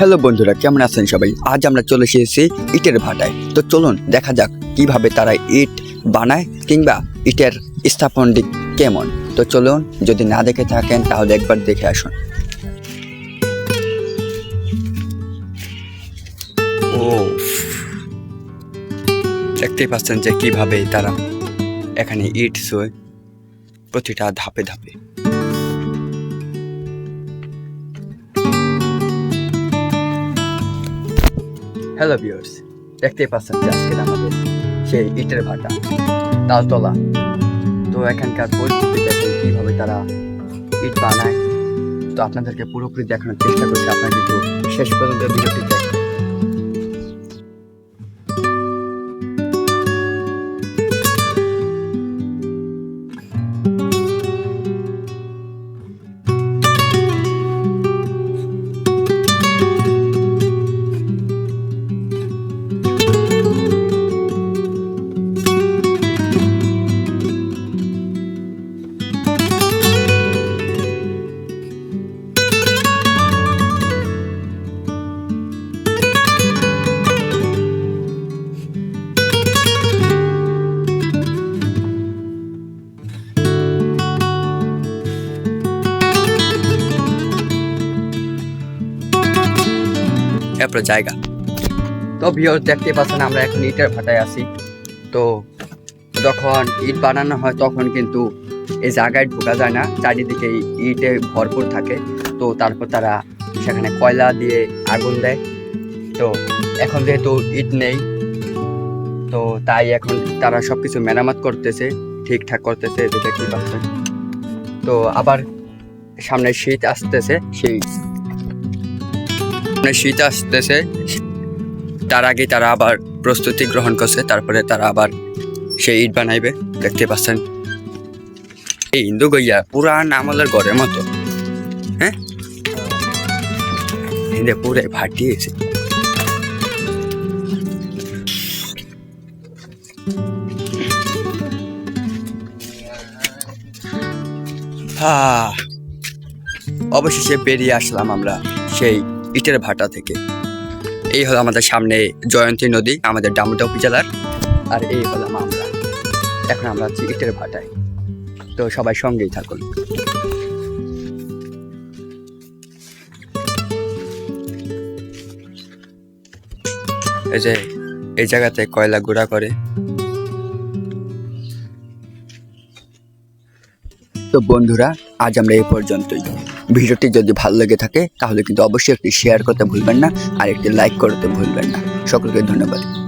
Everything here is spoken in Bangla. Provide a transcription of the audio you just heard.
হ্যালো বন্ধুরা, কেমন আছেন সবাই? আজ আমরা চলে এসেছি ইটের ভাটায়। তো চলুন, দেখা যাক কীভাবে তারা ইট বানায় কিংবা ইটের স্থাপন দিক কেমন। তো চলুন, যদি না দেখে থাকেন, তাহলে একবার দেখে আসুন। ও দেখতেই পাচ্ছেন যে কীভাবে তারা এখানে ইট শোয় প্রতিটা ধাপে ধাপে হ্যালো ভিউয়ার্স দেখতেই পাচ্ছেন যে আজকের আমাদের সেই ইটের ভাটা তালতলা তো এখানকার পরিস্থিতি দেখুন কীভাবে তারা ইট বানায়, তো আপনাদেরকে পুরোপুরি দেখানোর চেষ্টা করছি। আপনারা কিন্তু শেষ পর্যন্ত ভিডিওটি দেখেন। এরপর জায়গা। তো ভিউয়ার্স দেখতে পাচ্ছেন, আমরা এখন ইটের ভাটায় আছি। তো যখন ইট বানানো হয়, তখন কিন্তু এই জায়গায় ঢোকা যায় না। চারিদিকে ইটে ভরপুর থাকে। তো তারপর তারা সেখানে কয়লা দিয়ে আগুন দেয়। তো এখন যেহেতু ইট নেই, তো তাই এখন তারা সব কিছু মেরামত করতেছে, ঠিকঠাক করতেছে যে দেখতে পাচ্ছেন। তো আবার সামনে শীত আসতেছে সেই শীত আসতেছে। তার আগে তারা আবার প্রস্তুতি গ্রহণ করছে, তারপরে তারা আবার সেই ইট বানাইবে। দেখতে পাচ্ছেন, এই ইন্দু গইয়া পুরান আমলের ঘরের মতো। হ্যাঁ? হিন্দে পুরে ভাটিয়েছে অবশেষে বেরিয়ে আসলাম আমরা সেই ইটের ভাটা থেকে। এই হলো আমাদের সামনে জয়ন্তী নদী, আমাদের ডামুটা উপজেলার, আর এই হলাম আমরা এখন আমরা আছি ইটের ভাটায়। তো সবাই সঙ্গেই থাকুন। এই যে, এই জায়গাতে কয়লা গুঁড়া করে। তো বন্ধুরা, আজ আমরা এই পর্যন্তই। ভিডিওটি যদি ভালো লেগে থাকে, তাহলে কিন্তু অবশ্যই একটি শেয়ার করতে ভুলবেন না আর একটি লাইক করতে ভুলবেন না। সকলকে ধন্যবাদ।